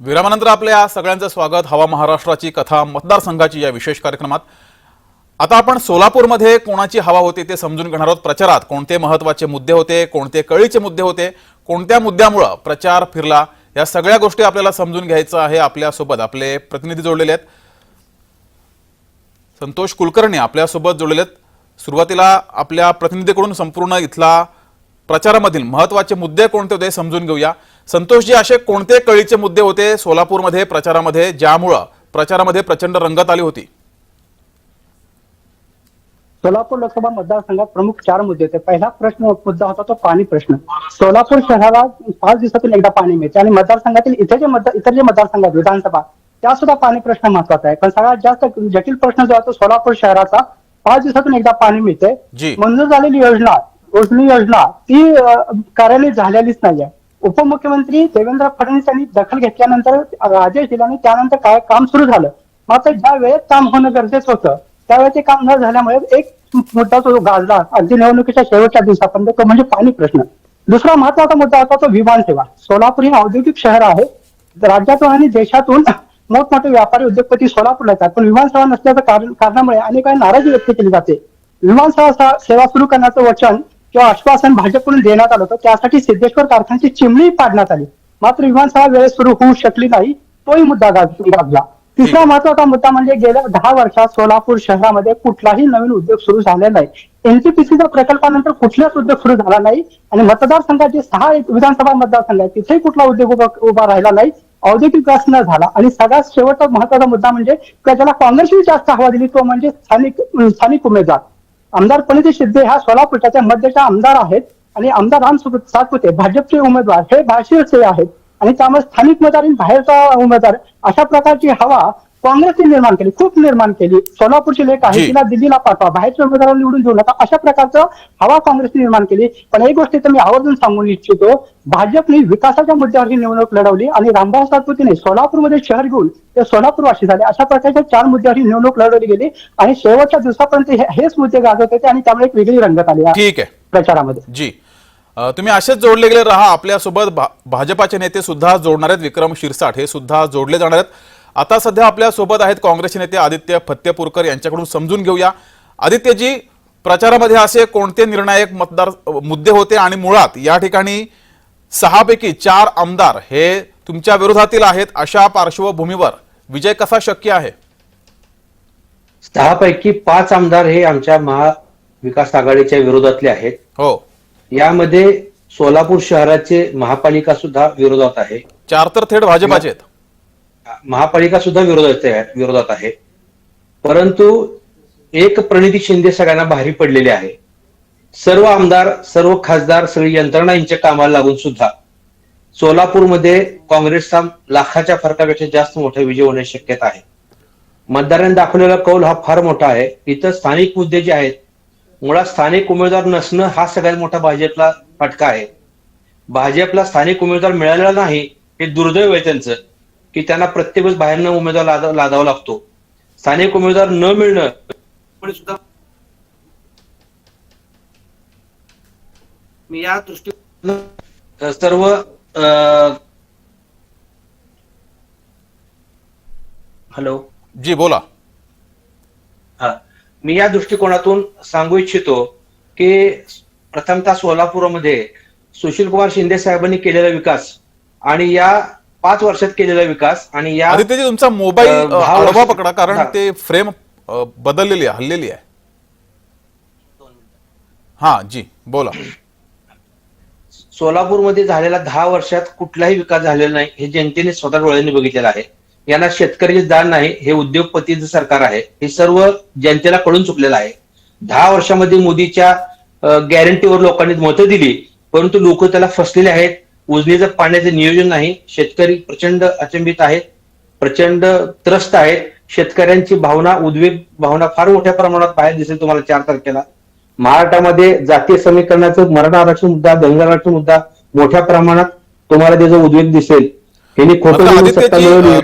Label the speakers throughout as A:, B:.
A: विरामानंतर आपल्या सगळ्यांचं स्वागत. हवा महाराष्ट्राची कथा मतदारसंघाची या विशेष कार्यक्रमात. आता आपण सोलापूरमध्ये कोणाची हवा होती ते समजून घेणार आहोत प्रचारात. कोणते महत्त्वाचे मुद्दे होते कोणते कळीचे मुद्दे होते कोणत्या मुद्द्यामुळं प्रचार फिरला या सगळ्या गोष्टी आपल्याला समजून घ्यायचं आहे आपल्यासोबत. आपले प्रतिनिधी जोडलेले आहेत. संतोष कुलकर्णी आपल्यासोबत जोडलेले आहेत. सुरुवातीला आपल्या प्रतिनिधीकडून संपूर्ण इथला प्रचारामधील महत्त्वाचे मुद्दे कोणते होते समजून घेऊया. संतोषजी असे कोणते कळीचे मुद्दे होते सोलापूरमध्ये प्रचारामध्ये ज्यामुळं प्रचारामध्ये प्रचंड रंगत आली होती?
B: सोलापूर लोकसभा मतदारसंघात प्रमुख चार मुद्दे होते. पहिला प्रश्न मुद्दा होता तो पाणी प्रश्न. सोलापूर शहराला पाच दिवसातून एकदा पाणी मिळते आणि मतदारसंघातील इतर जे मतदार इतर जे मतदारसंघ आहेत विधानसभा त्या सुद्धा पाणी प्रश्न महत्त्वाचा आहे. पण सगळ्यात जास्त जटिल प्रश्न जो आहे तो सोलापूर शहराचा पाच दिवसातून एकदा पाणी मिळते. मंजूर झालेली योजना उजनी योजना ती अं, कार्यान्वित झालेलीच नाहीये. उपमुख्यमंत्री देवेंद्र फडणवीस यांनी दखल घेतल्यानंतर आदेश दिल्याने त्यानंतर काय काम सुरू झालं. मात्र ज्या वेळेत काम होणं गरजेचं होतं त्यावेळेस ते काम न झाल्यामुळे एक मुद्दा तो गाजला. अगदी निवडणुकीच्या शेवटच्या दिवसापर्यंत तो म्हणजे पाणी प्रश्न. दुसरा महत्त्वाचा मुद्दा होता तो विमानसेवा. सोलापूर हे औद्योगिक शहर आहे. राज्यातून आणि देशातून मोठमोठे व्यापारी उद्योगपती सोलापूरला येतात. पण विमानसेवा नसल्याच्या कारण कारणामुळे अनेकांनी नाराजी व्यक्त केली जाते. विमानसेवा सेवा सुरू करण्याचं वचन किंवा आश्वासन भाजपकडून देण्यात आलं होतं. त्यासाठी सिद्धेश्वर कारखान्याची चिमणी पाडण्यात आली. मात्र विमानसेवा वेळेत सुरू होऊ शकली नाही. तोही मुद्दा गाजला. तिसरा महत्त्वाचा मुद्दा म्हणजे गेल्या दहा वर्षात सोलापूर शहरामध्ये कुठलाही नवीन उद्योग सुरू झाले नाही. एनटीपीसीच्या प्रकल्पानंतर कुठलाच उद्योग सुरू झाला नाही. आणि मतदारसंघात जे सहा विधानसभा मतदारसंघ आहेत तिथेही कुठला उद्योग उभा उभा राहिला नाही. औद्योगिक विकास न झाला. आणि सगळ्यात शेवटचा महत्त्वाचा मुद्दा म्हणजे ज्याला काँग्रेसने जास्त हवा दिली तो म्हणजे स्थानिक स्थानिक उमेदवार. आमदार प्रणिती शिंदे ह्या सोलापूरच्या मध्यच्या आमदार आहेत. आणि आमदार राम सातपुते भाजपचे उमेदवार. हे भाषीय आहेत. आणि त्यामुळे स्थानिक उमेदवार आणि बाहेरचा उमेदवार अशा प्रकारची हवा काँग्रेसने निर्माण केली खूप निर्माण केली. सोलापूरची लेख आहे. तिला दिल्लीला पाठवा बाहेरच्या उमेदवाराला निवडून देऊ नका. अशा प्रकारचं हवा काँग्रेसने निर्माण केली. पण एक गोष्ट मी आवर्जून सांगून इच्छितो भाजपने विकासाच्या मुद्द्यावर ही निवडणूक लढवली आणि रामभाऊ सातपुतेने सोलापूरमध्ये शहर घेऊन ते सोलापूरवासी झाले. अशा प्रकारच्या चार मुद्द्यावर ही निवडणूक लढवली गेली आणि शेवटच्या दिवसापर्यंत हेच मुद्दे गाजत होते आणि त्यामुळे एक वेगळी रंगत आली या
A: ठीक आहे.
B: प्रचारामध्ये.
A: जी. तुम्ही असेच जोडले गेले राहा आपल्यासोबत भा- भाजपाचे नेते सुद्धा जोडणार आहेत विक्रम शिरसाट हे सुद्धा जोडले जाणार आहेत. आता सध्या आपल्यासोबत आहेत काँग्रेसचे नेते आदित्य फत्तेपूरकर यांच्याकडून समजून घेऊया. आदित्यजी प्रचारामध्ये असे कोणते निर्णायक मतदार मुद्दे होते आणि मुळात या ठिकाणी सहापैकी चार आमदार हे तुमच्या विरोधातील आहेत अशा पार्श्वभूमीवर. विजय कसा शक्य आहे?
C: सहा पैकी पाच आमदार हे आमच्या महाविकास आघाडीच्या विरोधातले आहेत.
A: हो.
C: यामध्ये सोलापूर शहराचे महापालिका सुद्धा विरोधात आहे.
A: चार तर थेट भाजपाचे आहेत.
C: महापालिका सुद्धा विरोधात आहे विरोधात आहे. परंतु एक प्रणिती शिंदे सगळ्यांना भारी पडलेले आहे. सर्व आमदार सर्व खासदार सगळी यंत्रणा यांच्या कामाला लागून सुद्धा सोलापूरमध्ये काँग्रेसचा लाखाच्या फरकापेक्षा जास्त मोठा विजय होण्याची शक्यता आहे. मतदारांनी दाखवलेला कौल हा फार मोठा आहे. इथं स्थानिक मुद्दे जे आहेत मुळात स्थानिक उमेदवार नसणं हा सगळ्यात मोठा भाजपला फटका आहे. भाजपला स्थानिक उमेदवार मिळालेला नाही हे दुर्दैव आहे त्यांचं की त्यांना प्रत्येक वेळेस बाहेरनं उमेदवार लादा- लादावा लागतो. स्थानिक उमेदवार न मिळणं पण सुद्धा मी या दृष्टी सर्व अं, हॅलो.
A: जी बोला.
C: हा. मी या दृष्टिकोनातून सांगू इच्छितो की प्रथमतः सोलापूरमध्ये सुशील कुमार शिंदे साहेबांनी केलेला विकास आणि या पाच वर्षात केलेला विकास आणि या
A: तुमचा मोबाईल आडवा पकडा कारण. ते फ्रेम बदललेली आहे हल्लेली आहे. हा जी बोला.
C: सोलापूरमध्ये झालेला दहा वर्षात कुठलाही विकास झालेला नाही हे जनतेने स्वतः डोळ्यांनी बघितलेलं आहे. यांना शेतकऱ्याची जाण नाही हे उद्योगपतीचं सरकार आहे हे सर्व जनतेला कळून चुकलेलं आहे. दहा वर्षामध्ये मोदीच्या गॅरंटीवर लोकांनी मतं दिली परंतु लोक त्याला फसलेले आहेत. उजनीचं पाण्याचं नियोजन नाही. शेतकरी प्रचंड अचंबित आहेत प्रचंड त्रस्त आहेत. शेतकऱ्यांची भावना उद्वेग भावना फार मोठ्या प्रमाणात बाहेर दिसेल तुम्हाला चार तारखेला. महाराष्ट्रामध्ये जातीय समीकरणाचं मराठा आरक्षण मुद्दा धनगर आरक्षण मुद्दा मोठ्या प्रमाणात तुम्हाला त्याचा उद्वेग दिसेल. यांनी खोटं सत्ता मिळवली.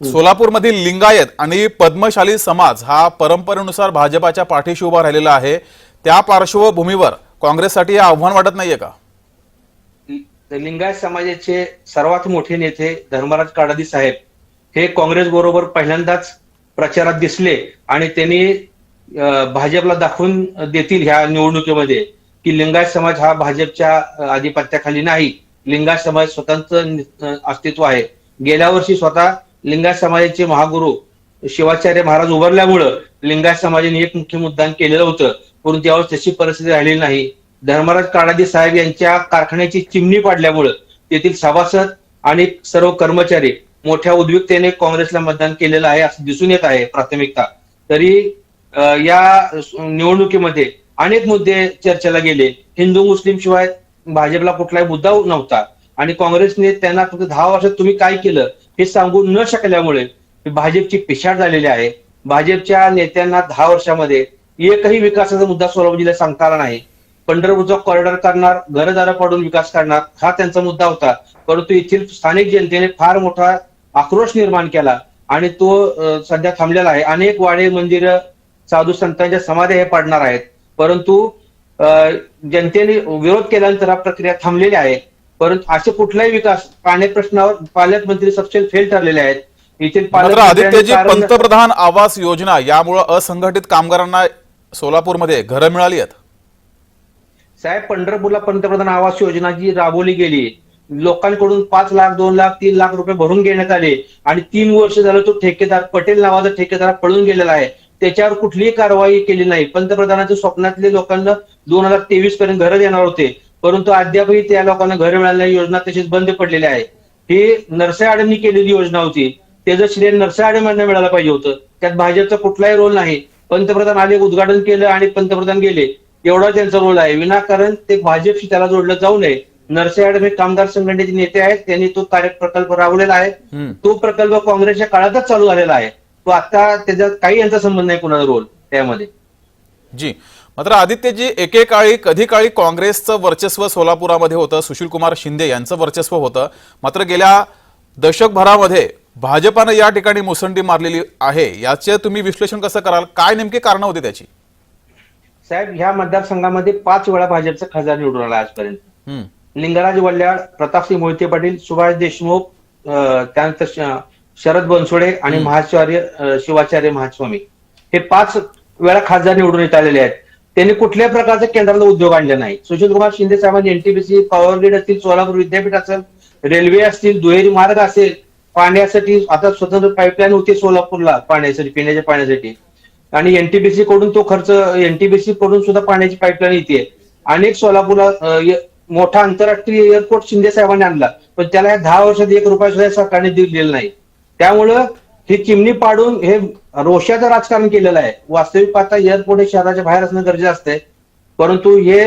A: सोलापूरमधील लिंगायत आणि पद्मशाली समाज हा परंपरेनुसार भाजपाच्या पाठीशी उभा राहिलेला आहे. त्या पार्श्वभूमीवर काँग्रेससाठी हे आव्हान वाटत नाहीये का?
C: लिंगायत समाजाचे सर्वात मोठे नेते धर्मराज काडादी साहेब हे काँग्रेस बरोबर पहिल्यांदाच प्रचारात दिसले आणि त्यांनी भाजपला दाखवून देतील ह्या निवडणुकीमध्ये की लिंगायत समाज हा भाजपच्या आधिपत्याखाली नाही. लिंगायत समाज स्वतंत्र अस्तित्व आहे. गेल्या वर्षी स्वतः लिंगायत समाजाचे महागुरु शिवाचार्य महाराज उभारल्यामुळं लिंगायत समाजाने एक मुख्य मुद्दान केलेलं होतं. परंतु यावर तशी परिस्थिती राहिलेली नाही. धर्मराज काळादी साहेब यांच्या कारखान्याची चिमणी पाडल्यामुळं तेथील सभासद आणि सर्व कर्मचारी मोठ्या उद्विग्नतेने काँग्रेसला मतदान केलेलं आहे असं दिसून येत आहे प्राथमिकता. तरी या निवडणुकीमध्ये अनेक मुद्दे चर्चेला गेले. हिंदू मुस्लिम शिवाय भाजपला कुठलाही मुद्दा नव्हता. आणि काँग्रेसने त्यांना फक्त दहा वर्षात तुम्ही काय केलं हे सांगू न शकल्यामुळे भाजपची पिछाड झालेली आहे. भाजपच्या नेत्यांना दहा वर्षामध्ये एकही विकासाचा मुद्दा सोलापूर जिल्ह्यात सांगता आला नाही. पंढरपूरचा कॉरिडॉर करणार घरदारा पाडून विकास करणार हा त्यांचा मुद्दा होता. परंतु येथील स्थानिक जनतेने फार मोठा आक्रोश निर्माण केला आणि तो सध्या थांबलेला आहे. अनेक वाडे मंदिर साधू संतांच्या समाध्या हे पाडणार आहेत. परंतु जनतेने विरोध केल्यानंतर हा प्रक्रिया थांबलेली आहे. परंतु असे कुठलाही विकास पाणी प्रश्नावर पालकमंत्री सबसेल फेल ठरलेले आहेत. येथील
A: मात्र आदित्यजी पंतप्रधान आवास योजना यामुळं असंघटित कामगारांना सोलापूरमध्ये घरं मिळाली आहेत.
C: साहेब पंढरपूरला पंतप्रधान आवास योजना जी राबवली गेली लोकांकडून पाच लाख दोन लाख तीन लाख रुपये भरून घेण्यात आले आणि तीन वर्ष झालं तो ठेकेदार पटेल नावाचा ठेकेदार पळून गेलेला आहे. त्याच्यावर कुठलीही कारवाई केली नाही. पंतप्रधानाच्या स्वप्नातले लोकांना दोन हजार तेवीस पर्यंत घरं देणार होते. परंतु अद्यापही त्या लोकांना घर मिळाली नाही योजना तशीच बंद पडलेली आहे. ही नरसे आडमनी केलेली योजना होती. त्याचं श्रेय नरसे आडमांना मिळालं पाहिजे होतं. त्यात भाजपचा कुठलाही रोल नाही. पंतप्रधान आले उद्घाटन केलं आणि पंतप्रधान गेले. एवढा त्यांचा रोल आहे. विनाकारण ते भाजपशी त्याला जोडलं जाऊ नये. नरसे आडम हे कामगार संघटनेचे नेते आहेत. त्यांनी तो कार्य प्रकल्प राबवलेला आहे. तो प्रकल्प काँग्रेसच्या काळातच चालू झालेला आहे. तो आता त्याच्यात काही यांचा संबंध नाही कुणाचा रोल त्यामध्ये.
A: जी. मात्र आदित्यजी एकेकाळी कधी काळी काँग्रेसचं वर्चस्व सोलापुरामध्ये होतं. सुशील कुमार शिंदे यांचं वर्चस्व होतं. मात्र गेल्या दशकभरामध्ये भाजपानं या ठिकाणी मुसंडी मारलेली आहे. याचे तुम्ही विश्लेषण कसं कराल? काय नेमकी कारणं होती त्याची?
C: साहेब ह्या मतदारसंघामध्ये पाच वेळा भाजपचा खासदार निवडून आला आजपर्यंत. लिंगराज वल्ल्याळ प्रतापसिंह मोहिते पाटील सुभाष देशमुख त्यानंतर शरद बनसोडे आणि महाचार्य शिवाचार्य महास्वामी. हे पाच वेळा खासदार निवडून येत आलेले आहेत. त्यांनी कुठल्याही प्रकारचा केंद्राला उद्योग आणले नाही. सुशील कुमार शिंदे साहेबांनी एनटीपीसी पॉवर ग्रीड असतील सोलापूर विद्यापीठ असेल रेल्वे असतील दुहेरी मार्ग असेल पाण्यासाठी आता स्वतंत्र पाईपलाईन होती सोलापूरला पाण्यासाठी पिण्याच्या पाण्यासाठी. आणि एनटीपीसी कडून तो खर्च एनटीपीसी कडून सुद्धा पाण्याची पाईपलाईन येते अनेक सोलापूरला मोठा आंतरराष्ट्रीय एअरपोर्ट शिंदे साहेबांनी आणला. पण त्याला दहा वर्षात एक रुपया सुद्धा सरकारने दिलेला नाही. त्यामुळं ही चिमणी पाडून हे रोषाचं राजकारण केलेलं आहे. वास्तविक पाहता एअरपोर्ट हे शहराच्या बाहेर असणं गरजेचं असतंय. परंतु हे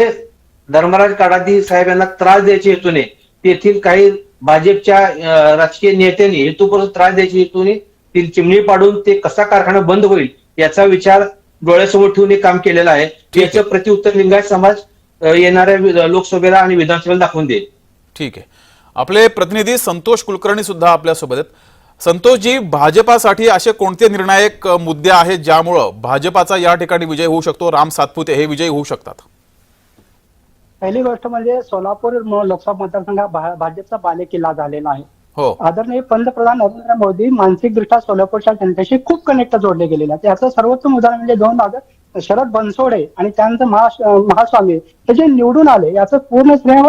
C: धर्मराज काडादी साहेब यांना त्रास द्यायचे हेतूने तेथील काही भाजपच्या राजकीय नेत्यांनी हेतूपूर्वक त्रास द्यायच्या हेतूने ती चिमणी पाडून ते कसा कारखाना बंद होईल याचा विचार डोळ्यासमोर ठेवून हे काम केलेलं आहे. याचं प्रत्युत्तर लिंगायत समाज येणाऱ्या लोकसभेला आणि विधानसभेला दाखवून देईल.
A: ठीक आहे. आपले प्रतिनिधी संतोष कुलकर्णी सुद्धा आपल्यासोबत आहेत. संतोषजी भाजपासाठी असे कोणते निर्णायक मुद्दे आहेत ज्यामुळं भाजपाचा या ठिकाणी विजय होऊ शकतो? राम सातपुते हे विजयी होऊ शकतात.
B: पहिली गोष्ट म्हणजे सोलापूर लोकसभा मतदारसंघ भा- भाजपचा बालेकिल्ला झालेला आहे.
A: हो.
B: आदरणीय पंतप्रधान नरेंद्र मोदी मानसिकदृष्ट्या सोलापूरच्या जनतेशी खूप कनेक्ट जोडले गेलेले आहेत. याचं सर्वोत्तम उदाहरण म्हणजे दोन भाग शरद बनसोडे आणि महा महास्वामी हे जे निवडून आले याचं पूर्ण श्रेय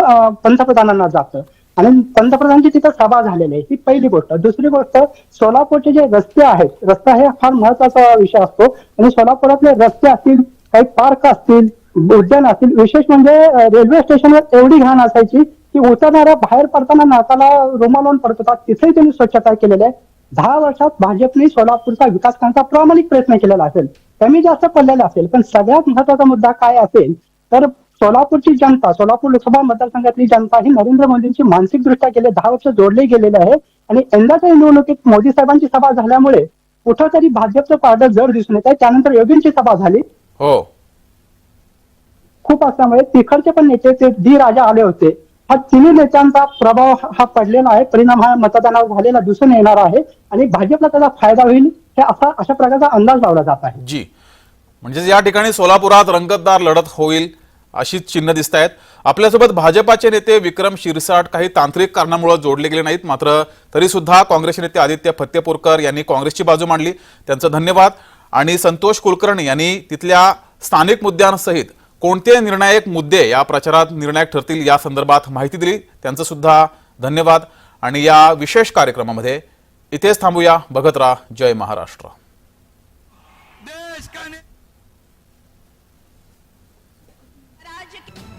B: पंतप्रधानांना जातं. आणि पंतप्रधानांची तिथं सभा झालेली आहे. ही पहिली गोष्ट. दुसरी गोष्ट सोलापूरचे जे रस्ते आहेत रस्ता हे फार महत्त्वाचा विषय असतो. आणि सोलापुरातले रस्ते असतील काही पार्क असतील उद्यान असतील विशेष म्हणजे रेल्वे स्टेशनवर एवढी घाण असायची की उतरणाऱ्या बाहेर पडताना नाकाला रुमाल पडत होता. तिथेही त्यांनी स्वच्छता केलेली आहे. दहा वर्षात भाजपने सोलापूरचा विकास करण्याचा प्रामाणिक प्रयत्न केलेला असेल. कमी जास्त पडलेला असेल. पण सगळ्यात महत्त्वाचा मुद्दा काय असेल तर सोलापूरची जनता सोलापूर लोकसभा मतदारसंघातली जनता ही नरेंद्र मोदींची मानसिकदृष्ट्या गेले दहा वर्ष जोडले गेलेले आहे. आणि यंदाच्या निवडणुकीत मोदी साहेबांची सभा झाल्यामुळे कुठंतरी भाजपचं पारडं जड दिसून येत आहे. त्यानंतर योगींची सभा झाली.
A: हो.
B: खूप असल्यामुळे तिकडचे पण नेते ते डी राजा आले होते. हा तिन्ही नेत्यांचा प्रभाव हा पडलेला आहे. परिणाम हा मतदानावर झालेला दिसून येणार आहे. आणि भाजपला त्याचा फायदा होईल हे असा अशा प्रकारचा अंदाज लावला जात आहे.
A: जी. म्हणजे या ठिकाणी सोलापुरात रंगतदार लढत होईल. अशीच चिन्ह दिसत आहेत आपल्यासोबत भाजपाचे नेते विक्रम शिरसाट काही तांत्रिक कारणामुळे जोडले गेले नाहीत मात्र तरी सुद्धा काँग्रेसचे नेते आदित्य फत्तेपूरकर यांनी काँग्रेसची बाजू मांडली. त्यांचं धन्यवाद. आणि संतोष कुलकर्णी यांनी तिथल्या स्थानिक मुद्द्यांसहित कोणते निर्णायक मुद्दे या प्रचारात निर्णायक ठरतील या संदर्भात माहिती दिली. त्यांचं सुद्धा धन्यवाद. आणि या विशेष कार्यक्रमामध्ये इथेच थांबूया. बघत राहा. जय महाराष्ट्र.
D: देश का chicken.